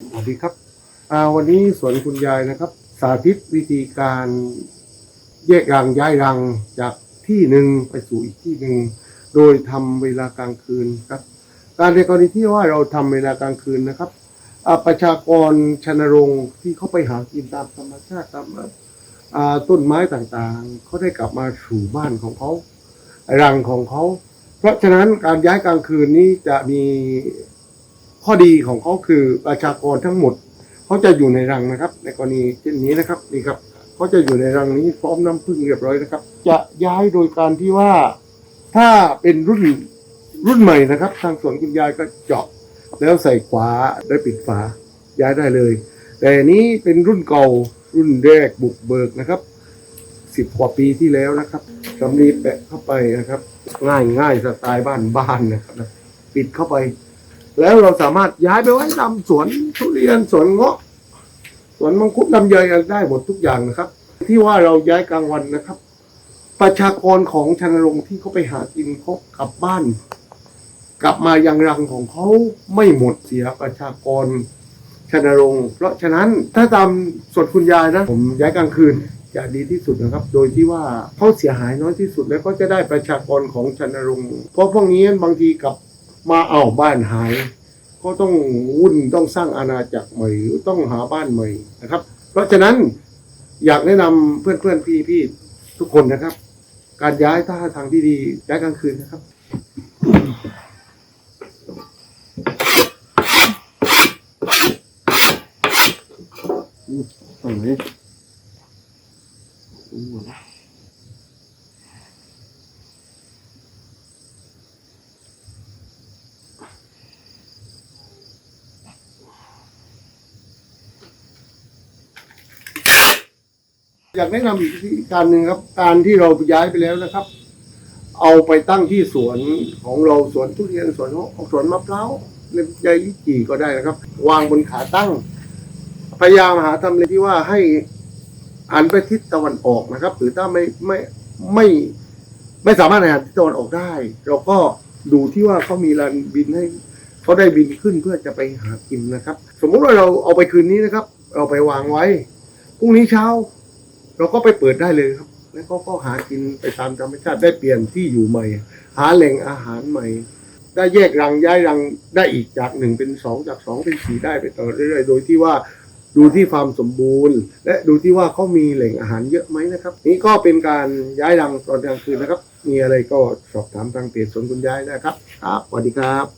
สวัสดีครับวันนี้สวนคุณยายนะครับ สาธิตวิธีการแยกรังย้ายรังจากที่หนึ่งไปสู่อีกที่หนึ่งโดยทำเวลากลางคืนครับ การในกรณีที่ว่าเราทำเวลากลางคืนนะครับประชากรชนรงค์ที่เขาไปหากินตามธรรมชาติตามต้นไม้ต่างๆเขาได้กลับมาสู่บ้านของเขารังของเขา เพราะฉะนั้นการย้ายกลางคืนนี้จะมี ข้อดีของเขาคือประชากรทั้งหมดเขาจะอยู่ในรังนะครับ ในกรณีเช่นนี้นะครับนี่ครับเขาจะอยู่ในรังนี้พร้อมน้ำผึ้งเรียบร้อยนะครับ จะย้ายโดยการที่ว่าถ้าเป็นรุ่นรุ่นใหม่นะครับ ทางสวนคุณยายก็เจาะ แล้วใส่ขวาได้ปิดฝาย้ายได้เลย แต่นี้เป็นรุ่นเก่ารุ่นแรกบุกเบิกนะครับสิบกว่าปีที่แล้วนะครับสำลีแปะเข้าไปนะครับ ง่ายง่ายสไตล์บ้านบ้านนะครับ ปิดเข้าไป แล้วเราสามารถย้ายไปไว้ตามสวนทุเรียนสวนเงาะสวนมังคุดลำไยอะไรได้หมดทุกอย่างนะครับ ที่ว่าเราย้ายกลางวันนะครับ ประชากรของชนรงค์ที่เขาไปหากินเขากลับบ้าน กลับมายังรังของเขาไม่หมดเสียประชากรชนรงค์เพราะฉะนั้นถ้าตามสวนคุณยายนะ ผมย้ายกลางคืนจะดีที่สุดนะครับ โดยที่ว่าเขาเสียหายน้อยที่สุดแล้วก็จะได้ประชากรของชนรงค์เพราะพวกนี้บางทีกลับมาเอาบ้านหาย ก็ต้องวุ่นต้องสร้างอาณาจักรใหม่หรือต้องหาบ้านใหม่นะครับ เพราะฉะนั้นอยากแนะนำเพื่อนเพื่อนพี่พี่ทุกคนนะครับ การย้ายท่าทางที่ดีย้ายกลางคืนนะครับตรงนี้ อยากแนะนำอีกการหนึ่งครับ การที่เราย้ายไปแล้วนะครับ เอาไปตั้งที่สวนของเราสวนทุเรียนสวนสวนมะพร้าวเล็บใยลิจีก็ได้นะครับ วางบนขาตั้ง พยายามหาทำเลที่ว่าให้หันไปทิศตะวันออกนะครับ หรือถ้าไม่ไม่ไม่ไม่สามารถหันทิศตะวันออกได้ เราก็ดูที่ว่าเขามีลานบินให้เขาได้บินขึ้นเพื่อจะไปหากินนะครับ สมมุติว่าเราเอาไปคืนนี้นะครับ เราไปวางไว้พรุ่งนี้เช้า เราก็ไปเปิดได้เลยครับ แล้วก็ก็หากินไปตามธรรมชาติได้เปลี่ยนที่อยู่ใหม่ หาแหล่งอาหารใหม่ ได้แยกรังย้ายรังได้อีกจากหนึ่งเป็นสองจากสองเป็นสี่ได้ไปต่อเรื่อยๆ โดยที่ว่าดูที่ความสมบูรณ์ และดูที่ว่าเขามีแหล่งอาหารเยอะไหมนะครับ นี่ก็เป็นการย้ายรังตอนกลางคืนนะครับ มีอะไรก็สอบถามทางเพจสวนคุณย้ายได้ครับ ครับสวัสดีครับ